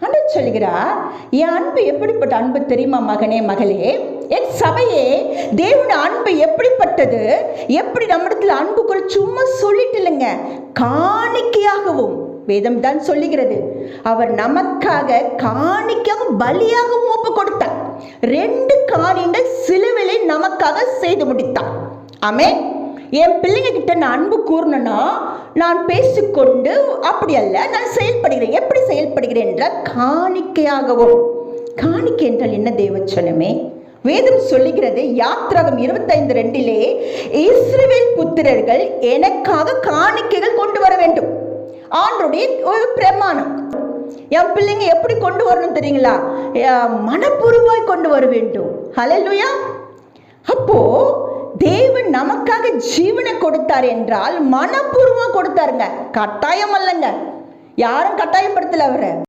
அன்று சொல்கிறார் என் அன்பு எப்படிப்பட்ட அன்பு தெரியுமா மகனே மகளே? என் சபையே தேவன் அன்பு எப்படிப்பட்டது? எப்படி நம்மிடத்தில் அன்பு குறை சும்மா சொல்லிட்டு இல்லைங்க காணிக்கையாகவும். வேதம் தான் சொல்லுகிறது. அவர் நமக்காக காணிக்கவும் பலியாகவும் ஒப்பு கொடுத்தார். ரெண்டு காரியங்கள் சிலுவிலை நமக்காக செய்து முடித்தார். ஆமே என் பிள்ளைங்க கிட்ட நான் அன்பு கூறணும்னா நான் பேசிக்கொண்டு அப்படி அல்ல நான் செயல்படுகிறேன். எப்படி செயல்படுகிறேன் என்றால் காணிக்கையாகவும். காணிக்கை என்றால் என்ன தேவச்சனமே? வேதம் சொல்லுகிறது யாத்ராகம் இருபத்தைந்து ரெண்டிலே இஸ்ரேல் புத்திரர்கள் எனக்காக காணிக்கைகள் கொண்டு வர வேண்டும். ஆண்டுடைய ஒரு பிரமாணம். என் பிள்ளைங்க எப்படி கொண்டு வரணும் தெரியுங்களா? மனப்பூர்வாய் கொண்டு வர வேண்டும். ஹலலுயா அப்போ நமக்காக ஜீவனை கொடுத்தார் என்றால் மனப்பூர்வமாக கொடுத்தாருங்க. கட்டாயம் அல்லங்க. யாரும் கட்டாயப்படுத்தல அவரை.